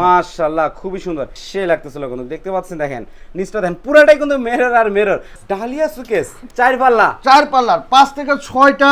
মাশাআল্লাহ খুবই সুন্দর। সে লাগতেছিল কিন্তু দেখতে পাচ্ছেন দেখেন। নিচটা দেখেন পুরাটাই কিন্তু মেরর আর মেরর ডালিয়া সুকেস চার পাল্লা। চার পাল্লার পাঁচ থেকে ছয়টা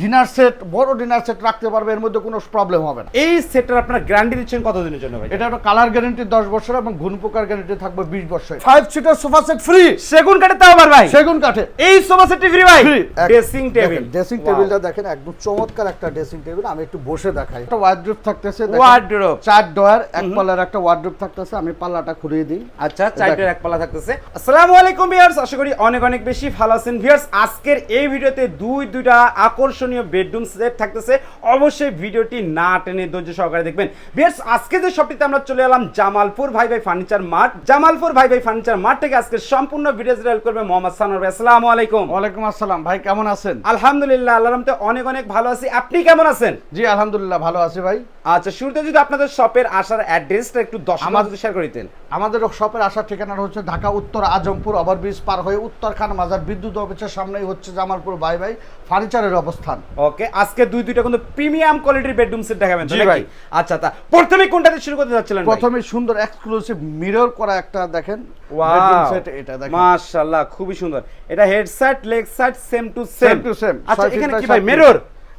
ডিনার সেট বড় ডিনার সেট রাখতে পারবে এর মধ্যে কোনো প্রবলেম হবে না। এই সেটটার আপনারা গ্যারান্টি দিচ্ছেন কতদিনের জন্য ভাই? এটা একটা কালার গ্যারেন্টি দশ বছর এবং ঘুন পোকার গ্যারেন্টি থাকবে বিশ বছর। Five seater sofa set free সেগুন কাঠে তাও আবার ভাই। সেগুন কাঠে এই সোফা সেটটি ফ্রি ভাই। ড্রেসিং টেবিল ড্রেসিং টেবিলটা দেখেন একদম চমৎকার একটা ড্রেসিং টেবিল আমি একটু বসে দেখাই। একটা ওয়ার্ড্রোপ থাকতেছে দেখেন। ওয়ার্ডরোব চার ডয়ার এক পাল্লার একটা ওয়ার্ড্রোপ থাকতেছে আমি পাল্লাটা দিই। আচ্ছা চারটের এক পাল্লা থাকতেছে। আসসালামু আলাইকুম ভিউয়ার্স আশা করি অনেক অনেক বেশি ভালো আছেন। ভিউয়ার্স আজকের এই ভিডিওতে দুই দুইটা আকর্ষণীয় বেডরুম সেট থাকতেছে। অবশ্যই ভিডিওটি না টেনে ধৈর্য সহকারে দেখবেন। ভিউয়ার্স আজকে যে শপটিতে আমরা চলে এলাম জামালপুর ভাই ভাই ফার্নিচার মার্ট জামালপুর ভাই ভাই ফার্নিচার মার্ট থেকে আজকে সম্পূর্ণ ভিডিও হেল্প করবে মোহাম্মদ সানোর ভাই। আসসালামু আলাইকুম। ওয়ালাইকুম আসসালাম। ভাই কেমন আছেন? আলহামদুলিল্লাহ আল্লাহ রহমতে অনেক অনেক ভালো আছি। আপনি কেমন আছেন? জি আলহামদুলিল্লাহ ভালো আছি ভাই। আচ্ছা শুরুতে যদি আপনাদের শপের আসার অ্যাড্রেসটা একটু দশ আমার শেয়ার করে দিতেন। আমাদের শপের আসার ঠিকানা হচ্ছে ঢাকা উত্তর আজমপুর ওভারব্রিজ পার হয়ে উত্তর খান মাজার বিদ্যুৎ অফিসের সামনেই হচ্ছে জামালপুর ভাই ভাই ফার্নিচারের অবস্থান। ওকে আজকে দুই দুইটা কিন্তু প্রিমিয়াম কোয়ালিটির বেডরুম সেট দেখাবেন জি ভাই। আচ্ছা তা প্রথমে কোনটাতে শুরু করতে যাচ্ছিলেন প্রথমে সুন্দর এক্সক্লুসিভ মিরর করা একটা দেখেন। ওয়াও bedroom set এটা দেখেন। মাশাআল্লাহ খুবই সুন্দর। এটা headset leg side same to same same to same আচ্ছা এখানে কি ভাই mirror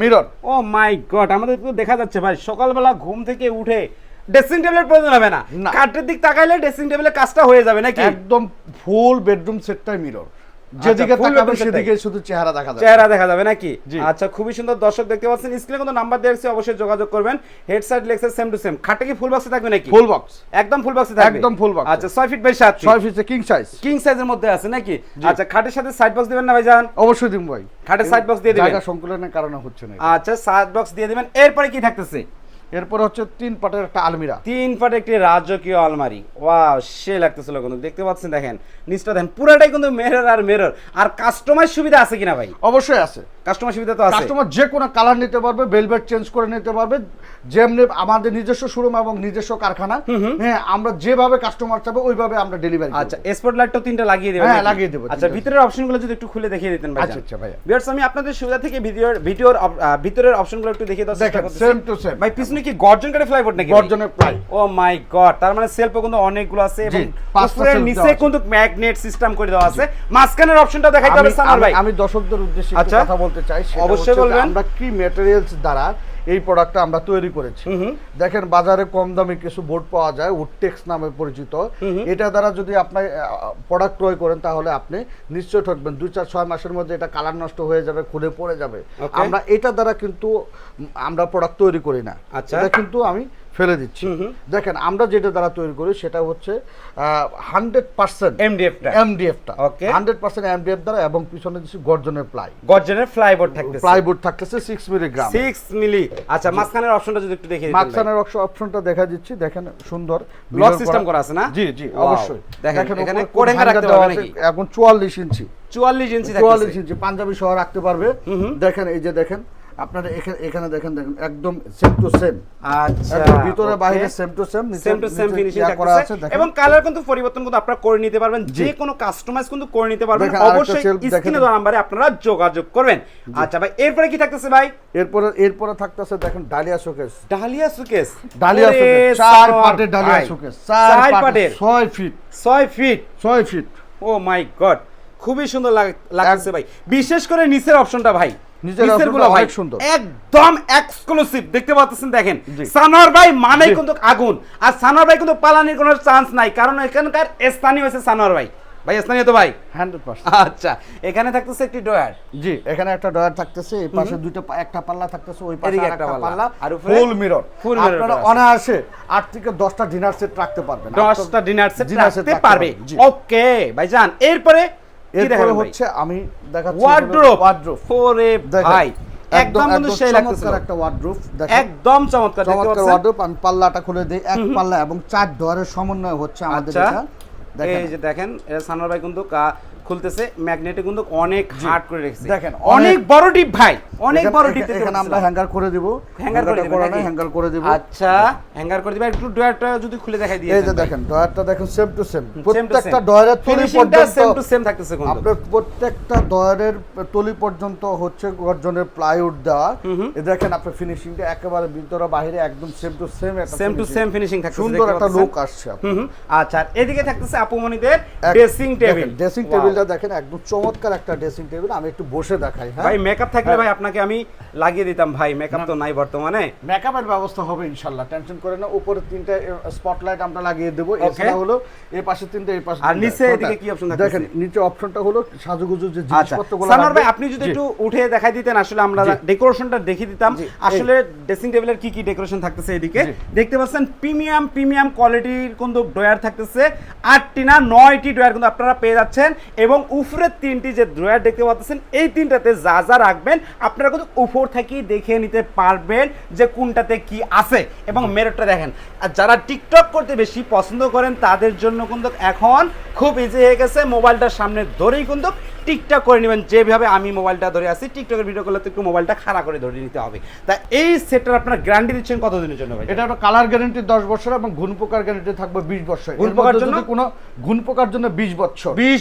mirror. Oh my god আমাদের তো দেখা যাচ্ছে ভাই সকালবেলা ঘুম থেকে উঠে ড্রেসিং টেবিলের প্রয়োজন হবে না। কাঠের দিক তাকাইলে ড্রেসিং টেবিলের কাজটা হয়ে যাবে নাকি? একদম ফুল বেডরুম সেটটাই মিরর যেদিকে আচ্ছা, তাকাবে সেদিকে শুধু চেহারা দেখা যাবে। চেহারা দেখা যাবে নাকি? আচ্ছা খুবই সুন্দর দর্শক দেখতে পাচ্ছেন। স্ক্রিনে কিন্তু নাম্বার আছে অবশ্যই যোগাযোগ করবেন। Head side same to same খাটে কি ফুল বক্সে থাকবে নাকি? ফুল বক্স একদম ফুল বক্সে থাকবে। একদম box এ। আচ্ছা 6 ফিট বাই 7 ছয় ফিটে কিং সাইজ কিং সাইজের মধ্যে আছে নাকি? আচ্ছা খাটের সাথে সাইড বক্স দিবেন না ভাইজান? অবশ্যই দিন ভাই। খাটের সাইড বক্স দিয়ে দিবেন। জায়গা সংকুলনের কারণে হচ্ছে না আচ্ছা সাইড বক্স দিয়ে দিবেন। এরপরে কি থাকতেছে? এরপর হচ্ছে তিন পাটের একটা আলমিরা। তিন পাটে একটি রাজকীয় আলমারি। ওয়া সে লাগতেছিল কিন্তু দেখতে পাচ্ছেন দেখেন নিচটা দেখেন পুরাটাই কিন্তু মেরর আর মেরর আর কাস্টমাইজ সুবিধা আছে কিনা ভাই? অবশ্যই আছে। কাস্টমার সুবিধা তো আছে। কাস্টমার যে কোনো কালার নিতে পারবে বেলভেট চেঞ্জ করে নিতে পারবে যেমনি আমাদের নিজস্ব শোরুম এবং নিজস্ব কারখানা হ্যাঁ আমরা যেভাবে কাস্টমার চাবে ওইভাবে আমরা ডেলিভারি আচ্ছা স্পট লাইটটাও তিনটা লাগিয়ে দেবেন হ্যাঁ, লাগিয়ে দেবো, আচ্ছা। ভিতরের অপশনগুলো যদি একটু খুলে দেখিয়ে দিতেন ভাই আচ্ছা আচ্ছা ভাইয়া। ভিউয়ার্স আমি আপনাদের সুবিধা থেকে ভিডিওর ভিডিওর ভিতরের অপশনগুলো একটু দেখিয়ে চেষ্টা দেখেন সেম টু সেম ভাই পিছনে কি গর্জন করে ফ্লাইবোর্ড নাকি ভাই? গর্জনের প্রায়। ও মাই গড তার মানে সেলফও কিন্তু অনেকগুলো আছে এবং উপরের নিচে কিন্তু ম্যাগনেট সিস্টেম করে দেওয়া আছে। মাঝখানের অপশনটা দেখাইতে হবে সানার ভাই। আমি- আমি দর্শকদের উদ্দেশ্যে আচ্ছা। কথা বলতে চাই অবশ্যই বলবেন। আমরা কি ম্যাটেরিয়ালস দ্বারা এই প্রোডাক্টটা আমরা তৈরি করেছি। দেখেন বাজারে কম দামে কিছু বোর্ড পাওয়া যায় উডটেক্স নামে পরিচিত। এটা দ্বারা যদি আপনি প্রোডাক্ট ক্রয় করেন তাহলে আপনি নিশ্চয় ঠকবেন। দুই চার ছয় মাসের মধ্যে এটা কালার নষ্ট হয়ে যাবে খুলে পড়ে যাবে। আমরা এটা দ্বারা কিন্তু আমরা প্রোডাক্ট তৈরি করি না। আচ্ছা। কিন্তু আমি ফেলে দিচ্ছি। দেখেন আমরা যেটা দ্বারা তৈরি করি সেটা হচ্ছে হান্ড্রেড পার্সেন্ট এমডিএফটা এমডিএফটা Okay. হান্ড্রেড পার্সেন্ট এমডিএফ দ্বারা এবং পিছনে দিচ্ছি গর্জনের প্লাই। গর্জনের ফ্লাইবোর্ড থাকতেছে। প্লাইবোর্ড থাকতেছে সিক্স মিলিগ্রাম 6 মিলি আচ্ছা মাঝখানের অপশনটা যদি একটু দেখিয়ে। মাঝখানের অপশনটা দেখা দিচ্ছি। দেখেন সুন্দর। লক সিস্টেম করা আছে না? জি জি অবশ্যই। দেখেন এখানে কোড হ্যাঙ্গার রাখতে পারবে নাকি? এখন চুয়াল্লিশ ইঞ্চি। 44 ইঞ্চি চুয়াল্লিশ ইঞ্চি পাঞ্জাবি সহ রাখতে পারবে। দেখেন এই যে দেখেন আপনারা এখানে এখানে দেখেন দেখেন একদম সেম টু সেম আচ্ছা ভিতরে বাইরে same to same same to same finishing করা আছে দেখেন। এবং কালার কিন্তু পরিবর্তন কিন্তু আপনারা করে নিতে পারবেন। যে কোনো কাস্টমাইজ কিন্তু করে নিতে পারবেন। অবশ্যই স্ক্রিনে দেওয়া নাম্বারে আপনারা যোগাযোগ করবেন। আচ্ছা ভাই এরপরে কি থাকতেছে ভাই? এরপরে এরপরে থাকতেছে দেখেন Dahlia showcase Dahlia showcase Dahlia showcase চার পাটের ডালিয়া শোকেস চার পাটের পাটের। ছয় ফিট 6 ফিট ছয় ফিট ও মাই গড খুবই সুন্দর লাগ- লাগছে ভাই। বিশেষ করে নিচের অপশনটা ভাই। একদম এক্সক্লুসিভ দেখতে পাচ্ছেন দেখেন। সানোয়ার ভাই মানেই কিন্তু আগুন। আর সানোয়ার ভাই কিন্তু পালানির কোনো চান্স নাই কারণ এখানকার স্থানীয় হচ্ছে সানোয়ার ভাই। ভাই স্থানীয় তো ভাই? হান্ড্রেড আচ্ছা এখানে থাকতেছে একটি ডয়ার জি এখানে একটা ডয়ার থাকতেছে এই পাশে দুইটা একটা পাল্লা থাকতেছে ওই পাশে একটা পাল্লা। আর ফুল মিরর Full mirror আপনারা অনায়াসে আট থেকে দশটা ডিনার সেট রাখতে পারবেন। দশটা ডিনার সেট রাখতে পারবে। ওকে ভাইজান এরপরে এরপরে হচ্ছে আমি দেখাচ্ছি ভাই একদম কিন্তু সেই লাগতেছে একটা একদম চমৎকার দেখতে চমৎকার পাচ্ছেন? ওয়ার্ড্রোপ আমি পাল্লাটা খুলে দেই এক পাল্লা এবং চার ডয়ারের সমন্বয় হচ্ছে আমাদের আচ্ছা এটা। দেখেন। এই যে দেখেন এটা সানোয়ার ভাই কিন্তু খুলতেছে ম্যাগনেটে কিন্তু অনেক হার্ড করে রেখেছে। দেখেন, অনেক বড় ডিপ ভাই অনেক বড় ডিপ এখানে- আমরা হ্যাঙ্গার করে দিব হ্যাঙ্গার করে নাকি? হ্যাঙ্গার করে দিব। আচ্ছা হ্যাঙ্গার করে দিবেন একটু ডয়ারটা যদি খুলে দেখাই দিয়ে এই যে দেখেন ডয়ারটা দেখেন সেম টু সেম প্রত্যেকটা ডয়ারের তলি পর্যন্ত সেম টু সেম থাকতেছে কিন্তু। আপনার প্রত্যেকটা ডয়ারের তলি পর্যন্ত হচ্ছে গর্জনের প্লাইউড দেওয়া। এই দেখেন আপনার ফিনিশিংটা একেবারে ভিতরে বাইরে একদম same to same same to same finishing থাকতেছে সুন্দর একটা। লুক আসছে। আচ্ছা এদিকে থাকতেছে আপুমনিদের ড্রেসিং টেবিল ড্রেসিং টেবিলটা দেখেন একদম চমৎকার একটা ড্রেসিং টেবিল আমি একটু বসে দেখাই হ্যাঁ? ভাই মেকআপ থাকলে ভাই আপনাকে আমি লাগিয়ে দিতাম ভাই মেকআপ তো নাই বর্তমানে। মেকআপের ব্যবস্থা হবে ইনশাল্লাহ টেনশন করে না উপরে তিনটা স্পটলাইট আমরা লাগিয়ে দেবো. এছাড়া হলো এই পাশে তিনটা এই পাশে আর নিচে এদিকে কি option থাকতেছে? দেখেন নিচে অপশনটা হলো সাজুগুজু যে আচ্ছা। জিনিসপত্রগুলো সানোয়ার ভাই আপনি যদি একটু উঠে দেখাই দিতেন আসলে আমরা ডেকোরেশনটা দেখিয়ে দিতাম। আসলে ড্রেসিং টেবিলের কি কি ডেকোরেশন থাকতেছে এদিকে? দেখতে পাচ্ছেন প্রিমিয়াম প্রিমিয়াম কোয়ালিটির কিন্তু ড্রয়ার থাকতেছে। আটটি না নয়টি ড্রয়ার কিন্তু আপনারা পেয়ে যাচ্ছেন। এবং উপরের তিনটি যে ড্রয়ার দেখতে পাচ্ছেন এই তিনটাতে যা যা রাখবেন আপনারা কিন্তু উপর থেকেই দেখে নিতে পারবেন যে কোনটাতে কি আছে। এবং মেরটটা দেখেন আর যারা টিকটক করতে বেশি পছন্দ করেন তাদের জন্য কিন্তু এখন খুব ইজি হয়ে গেছে। মোবাইলটার সামনে ধরেই কিন্তু টিকটক করে নেবেন। যেভাবে আমি মোবাইলটা ধরে আসি টিকটকের ভিডিও করলে তো একটু মোবাইলটা খাড়া করে ধরে নিতে হবে। তা এই সেটটার আপনার গ্যারান্টি দিচ্ছেন কতদিনের জন্য ভাই? এটা একটা কালার গ্যারান্টি দশ বছর এবং ঘুন পোকার গ্যারান্টি থাকবে বিশ বছর। ঘুণ পোকার জন্য? কোনো ঘুন পোকার জন্য বিশ বছর। বিশ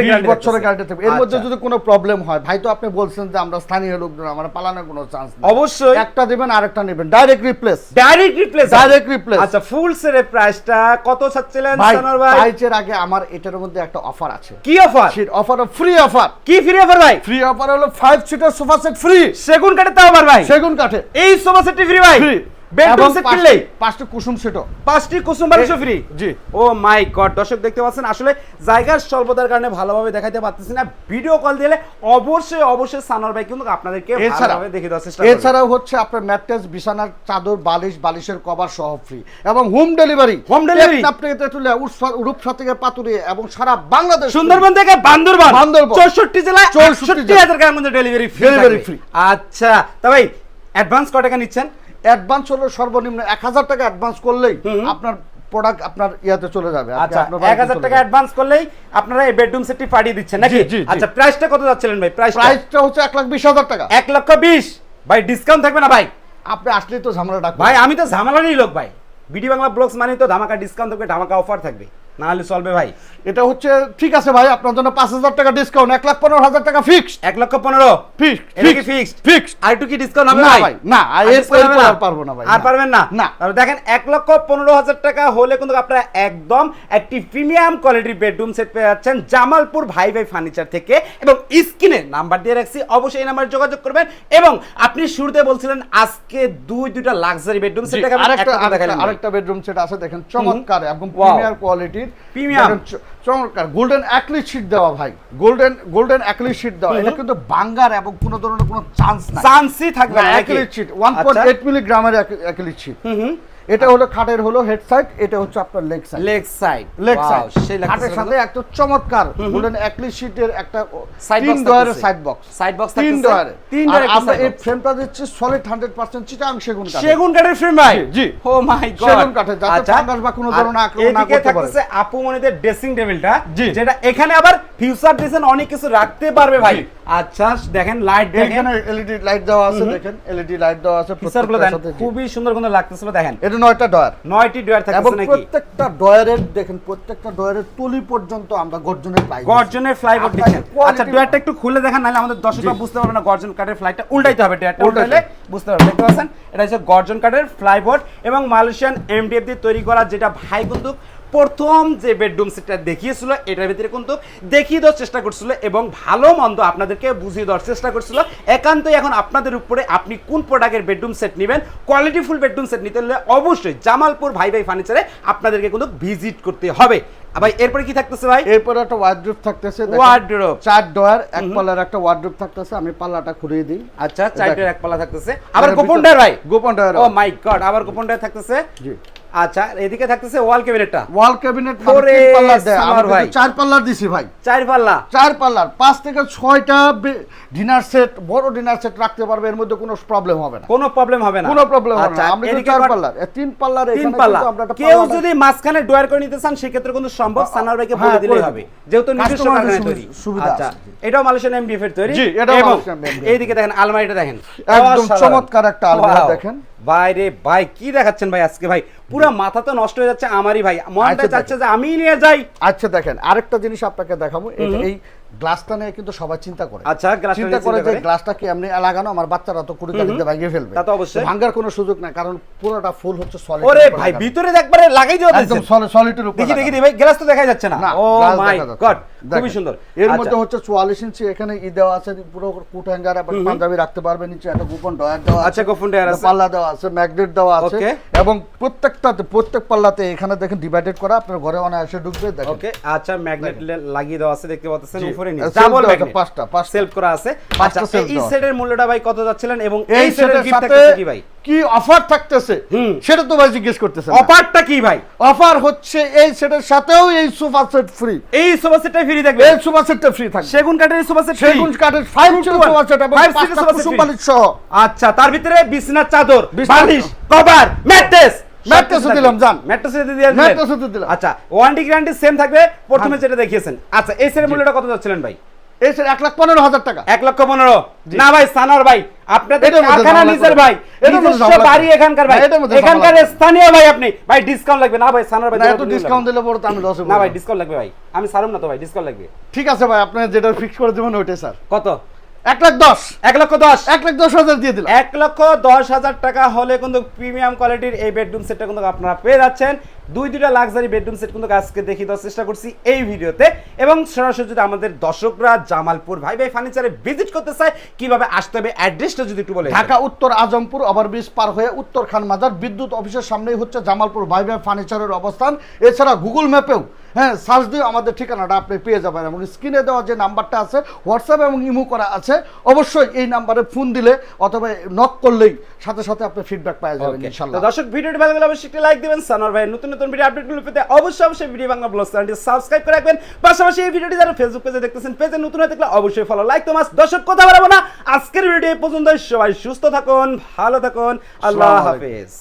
বছরের গ্যারান্টি বছরের গ্যারান্টি থাকবে এর মধ্যে আচ্ছা। যদি কোনো প্রবলেম হয় ভাই তো আপনি বলছেন যে আমরা স্থানীয় লোকজন আমার পালানোর কোনো চান্স নেই। অবশ্যই। একটা দেবেন আরেকটা নেবেন। Direct replace direct replace Direct replace। আচ্ছা ফুল সেটের প্রাইসটা কত চাচ্ছিলেন সানোয়ার ভাই? প্রাইজের আগে আমার এটার মধ্যে একটা অফার আছে। কি অফার অফার ফ্রি অফার কি ফ্রি অফার ভাই? ফ্রি অফার হলো five seater sofa set free সেগুন কাঠের তাও আবার ভাই? সেগুন কাঠে এই সোফা সেটটি ফ্রি ভাই? ফ্রি বেডরুম সেট কিনলেই? পাঁচটা কুসুম সেটও। পাঁচটি কুসুম বারোশো free G. O my god দর্শক দেখতে পাচ্ছেন আসলে জায়গার স্বল্পতার কারণে ভালোভাবে দেখাতে পারতেছি না। ভিডিও কল দিলে অবশ্যই অবশ্যই সানোয়ার ভাই কিন্তু আপনাদেরকে ভালোভাবে দেখে দেওয়ার চেষ্টা এছাড়াও হচ্ছে আপনার ম্যাট্রেস বিছানার চাদর বালিশ বালিশের কভার সহ ফ্রি এবং হোম ডেলিভারি Home delivery? আপনি তেতুলিয়া রূপসা থেকে পাতুরি এবং সারা বাংলাদেশ সুন্দরবন থেকে বান্দরবান। বান্দরবান। চৌষট্টি জেলায় 64 হাজার টাকার মধ্যে ডেলিভারি ফ্রি। আচ্ছা তা ভাই অ্যাডভান্স কত টাকা নিচ্ছেন? অ্যাডভান্স হলো সর্বনিম্ন এক হাজার টাকা অ্যাডভান্স করলেই আপনার প্রোডাক্ট আপনার ইয়াতে চলে যাবে। আচ্ছা এক হাজার টাকা অ্যাডভান্স করলেই আপনারা এই বেডরুম সেটটি পাঠিয়ে দিচ্ছেন নাকি। আচ্ছা প্রাইসটা কত যাচ্ছিলেন ভাই? প্রাইস প্রাইসটা হচ্ছে এক লাখ বিশ হাজার টাকা। এক লক্ষ বিশ। ভাই ডিসকাউন্ট থাকবে না ভাই? আপনি আসলেই তো ঝামেলা ডাকবেন ভাই আমি তো ঝামেলা ঝামেলারই লোক ভাই। বিডি বাংলা ব্লগস মানে তো ধামাকা ডিসকাউন্ট থাকবে ধামাকা অফার থাকবে। না হলে চলবে ভাই। এটা হচ্ছে ঠিক আছে ভাই আপনার জন্য পাঁচ হাজার টাকা ডিসকাউন্ট এক লাখ পনেরো হাজার টাকা ফিক্সড এক লক্ষ পনেরো? ফিক্সড ফিক্সড আর একটু কি ডিসকাউন্ট হবে না ভাই? না, আর পারব না ভাই, আর পারবেন না? না। দেখেন এক লক্ষ পনেরো হাজার টাকা হলে কিন্তু আপনারা একদম একটি প্রিমিয়াম কোয়ালিটির বেডরুম সেট পেয়ে যাচ্ছেন জামালপুর ভাই ভাই ফার্নিচার থেকে এবং স্ক্রিনে নাম্বার দিয়ে রাখছি অবশ্যই এই নাম্বারে যোগাযোগ করবেন এবং আপনি শুরুতে বলছিলেন আজকে দুই দুইটা লাক্সারি বেডরুম সেট দেখাবেন আরেকটা আরেকটা- বেডরুম সেট আছে দেখেন চমৎকার এবং প্রিমিয়ার কোয়ালিটির Premium। চমৎকার গোল্ডেন অ্যাকলি শীট দেওয়া ভাই গোল্ডেন গোল্ডেন অ্যাকলি শীট দেওয়া। এটা কিন্তু বাঙ্গার এবং কোনো ধরনের কোনো চান্স না চান্সই থাকবে না নাকি? অ্যাকলিট শীট 1.8 মিলিগ্রামের অ্যাকলিট শীট এটা হলো খাটের হলো হেড সাইড এটা হচ্ছে আপনার leg side leg side leg side সেই খাটের সাথে একটা চমৎকার। গোল্ডেন অ্যাকলি শীটের একটা Side তিন ডয়ারের। সাইড বক্স Side box তিন। ডয়ারে তিন আর ডয়ারের আমরা এই ফ্রেমটা দিচ্ছি সলিড 100% চিটাং সেগুন কাঠের। সেগুন কাঠের ফ্রেম ভাই। জি। ও মাই গড সেগুন কাঠের, যাতে fungus বা কোনো ধরনের আক্রমণ না করতে পারে। থাকতেছে আপু মনিদের ড্রেসিং টেবিলটা জি। যেটা এখানে আবার ফিউচার ডিজাইন অনেক কিছু রাখতে পারবে ভাই। আচ্ছা দেখেন লাইট দেখেন। এলইডি লাইট দেওয়া আছে দেখেন এলইডি লাইট দেওয়া আছে ফিচারগুলো প্রত্যেকটার দেখেন। সাথে। খুবই সুন্দর সুন্দর লাগতেছিল দেখেন। এটা নয়টা ডয়ার। নয়টি ডয়ার এবং প্রত্যেকটা ডয়ারের দেখেন প্রত্যেকটা ডয়ারের তলি পর্যন্ত আমরা গর্জনের ফ্লাই গর্জনের ফ্লাইবোর্ড আচ্ছা ডয়ারটা একটু খুলে দেখান নাহলে আমাদের দর্শকরা বুঝতে পারবে না গর্জন কাঠের ফ্লাইটটা উল্টাইতে হবে। ডয়ারটা উল্টাইলে বুঝতে পারবে। দেখতে পাচ্ছেন এটা হচ্ছে গর্জন কাঠের ফ্লাইবোর্ড এবং মালয়েশিয়ান এমডিএফ দিয়ে তৈরি করা যেটা ভাই কিন্তু প্রথম যে বেডরুম সেটটা দেখিয়েছিল এটার ভিতরে কিন্তু দেখিয়ে দেওয়ার চেষ্টা করছিল এবং ভালো মন্দ আপনাদেরকে বুঝিয়ে দেওয়ার চেষ্টা করছিল। একান্তই এখন আপনাদের উপরে আপনি কোন প্রোডাক্টের বেডরুম সেট নেবেন কোয়ালিটিফুল বেডরুম সেট নিতে হলে অবশ্যই জামালপুর ভাই ভাই ফার্নিচারে আপনাদেরকে কিন্তু ভিজিট করতে হবে। ভাই এরপরে কি থাকতেছে ভাই? এরপরে একটা ওয়ার্ড্রোপ থাকতেছে। Wardrobe। চার ডয়ার এক পাল্লার একটা ওয়ার্ড্রোপ থাকতেছে আমি পাল্লাটা খুলিয়ে দিই। আচ্ছা দেখেন। এক পাল্লা থাকতেছে। আবার গোপন ভিতর- ভাই? গোপন ডয়ার ও মাই গড আবার গোপন ডার থাকতেছে। জি। আচ্ছা এদিকে থাকতেছে ওয়াল ক্যাবিনেটটা ওয়াল ক্যাবিনেট ওরে পাল্লার দেয়। আমরা ভাই। চার পাল্লার দিছি ভাই। চার পাল্লা। চার পাল্লার। পাঁচ থেকে ছয়টা ডিনার সেট বড় ডিনার সেট রাখতে পারবে এর মধ্যে কোনো প্রবলেম হবে না। কোনো প্রবলেম হবে না। কোনো প্রবলেম হবে আচ্ছা না আমরা কিন্তু চার পাল্লার। তিন পাল্লার তিন পাল্লা। আমরা কেউ যদি মাঝখানে ড্রয়ার করে নিতে চান সেক্ষেত্রে কিন্তু সম্ভব সানার ভাইকে বলে হ্যাঁ, দিলেই হবে। যেহেতু নিজস্ব কারখানায় তৈরি। সুবিধা আচ্ছা আছে। এটাও মালয়েশিয়ান এমডিএফ এর তৈরি। জি, এটাও মালয়েশিয়ান এইদিকে দেখেন আলমারিটা দেখেন। একদম চমৎকার একটা আলমারি Wow! দেখেন। বাইরে ভাই কি দেখাচ্ছেন ভাই আজকে ভাই? পুরো মাথা তো নষ্ট হয়ে যাচ্ছে আমারই ভাই। মনটা আচ্ছা, চাচ্ছে যে আমি নিয়ে যাই। আচ্ছা দেখেন আরেকটা জিনিস আপনাকে দেখাবো। এই গ্লাসটা নিয়ে কিন্তু সবাই চিন্তা করে। আচ্ছা, চিন্তা করে যে গ্লাসটা কি এমনি লাগানো? আমার বাচ্চারা তো কুড়ি ফেলবে। তা তো অবশ্যই। ভাঙার কোনো সুযোগ নাই কারণ পুরোটা ফুল হচ্ছে সলিড ওরে ভাই ভিতরে একবারে লাগাই দিও একদম সলিডের উপর দেখি দেখি ভাই গ্লাস তো দেখা যাচ্ছে না। ও মাই গড খুবই সুন্দর। এর আচ্ছা, মধ্যে হচ্ছে চুয়াল্লিশ ইঞ্চি এখানে ই দেওয়া আছে পুরো কুট হ্যাঙ্গার এবং পাঞ্জাবি রাখতে পারবে নিচে একটা গোপন ডয়ার দেওয়া আচ্ছা, গোপন ড্রয়ার আছে। পাল্লা দেওয়া আছে ম্যাগনেট দেওয়া আছে। এবং প্রত্যেকটাতে প্রত্যেক পাল্লাতে এখানে দেখেন ডিভাইডেড করা আপনার ঘরে অনায়াসে ঢুকবে দেখেন। ওকে আচ্ছা ম্যাগনেট লাগিয়ে দেওয়া আছে দেখতে পাচ্ছেন self ডাবল ম্যাগনেট পাঁচটা। সেলফ করা আছে। পাঁচটা আচ্ছা এই। সেটের মূল্যটা ভাই কত যাচ্ছিলেন এবং এই সেটের গিফট থাকতেছে কি ভাই? কি অফার থাকতেছে? সেটা তো ভাই জিজ্ঞেস করতেছে অফারটা কি ভাই? অফার হচ্ছে এই সেটের সাথেও এই সোফা সেট ফ্রি এই সোফা সেটটা ফ্রি থাকবে। এই সোফা সেটটা ফ্রি থাকবে। সেগুন কাঠের সোফা সেট সেগুন কাঠের five Two seater sofa set এবং free। বালিশ সহ। আচ্ছা তার ভিতরে বিছনার চাদর বালিশ কভার ম্যাট্রেস Mattress দিলাম, যান। ম্যাট্রেস দিয়ে দিলেন। Mattress দিলাম। আচ্ছা ওয়ারেন্টি গ্যারান্টি সেম থাকবে প্রথমে হ্যাঁ। যেটা দেখিয়েছেন। আচ্ছা এই সেটের মূল্যটা কত যাচ্ছিলেন ভাই? এই সেট এক লাখ পনেরো হাজার টাকা। এক লক্ষ পনেরো। না ভাই সানার ভাই আপনাদের কারখানা নিজের ভাই নিজস্ব বাড়ি এখানকার ভাই। না, এটার মধ্যে এখানকার স্থানীয় ভাই আপনি। ভাই ডিসকাউন্ট লাগবে। না ভাই সানার ভাই না যত একটু দিন ডিসকাউন্ট দিলে পরে আমি লসে না ভাই ডিসকাউন্ট লাগবে ভাই। আমি সারুম না তো ভাই ডিসকাউন্ট লাগবে। ঠিক আছে ভাই আপনি যেটা ফিক্স করে দেবেন ওইটাই স্যার কত? এক লাখ দশ। এক লক্ষ দশ। এক লাখ দশ হাজার দিয়ে দিলাম। এক লক্ষ দশ হাজার টাকা হলে কিন্তু প্রিমিয়াম কোয়ালিটির এই বেডরুম সেটটা কিন্তু আপনারা পেয়ে যাচ্ছেন। দুই দুইটা লাক্সারি বেডরুম সেট কিন্তু আজকে দেখিয়ে দেওয়ার চেষ্টা করছি এই ভিডিওতে। এবং সরাসরি যদি আমাদের দর্শকরা জামালপুর ভাই ভাই ফার্নিচারে ভিজিট করতে চায় কীভাবে আসতে হবে অ্যাড্রেসটা যদি একটু বলে ঢাকা উত্তর আজমপুর ওভারব্রিজ পার হয়ে উত্তর খান মাজার বিদ্যুৎ অফিসের সামনেই হচ্ছে জামালপুর ভাই ভাই ফার্নিচারের অবস্থান। এছাড়া গুগল ম্যাপেও হ্যাঁ সার্চ দিয়ে আমাদের ঠিকানাটা আপনি পেয়ে যাবেন এবং স্ক্রিনে দেওয়া যে নাম্বারটা আছে হোয়াটসঅ্যাপ এবং ইমো করা আছে অবশ্যই এই নাম্বারে ফোন দিলে অথবা নক করলেই সাথে সাথে আপনি ফিডব্যাক পেয়ে যাবেন Okay. ইনশাল্লাহ। দর্শক ভিডিওটি ভালো লাগলে অবশ্যই একটি লাইক দিবেন। সানোয়ার ভাই নতুন নতুন ভিডিও আপডেটগুলো পেতে অবশ্যই অবশ্যই ভিডিও বাংলা ব্লগ চ্যানেলটি সাবস্ক্রাইব করে রাখবেন। পাশাপাশি এই ভিডিওটি যারা ফেসবুক পেজে দেখতেছেন পেজে নতুন হয়ে থাকলে অবশ্যই ফলো লাইক তো মাস দর্শক কথা বাড়াবো না। আজকের ভিডিও পর্যন্ত সবাই সুস্থ থাকুন ভালো থাকুন। আল্লাহ হাফেজ।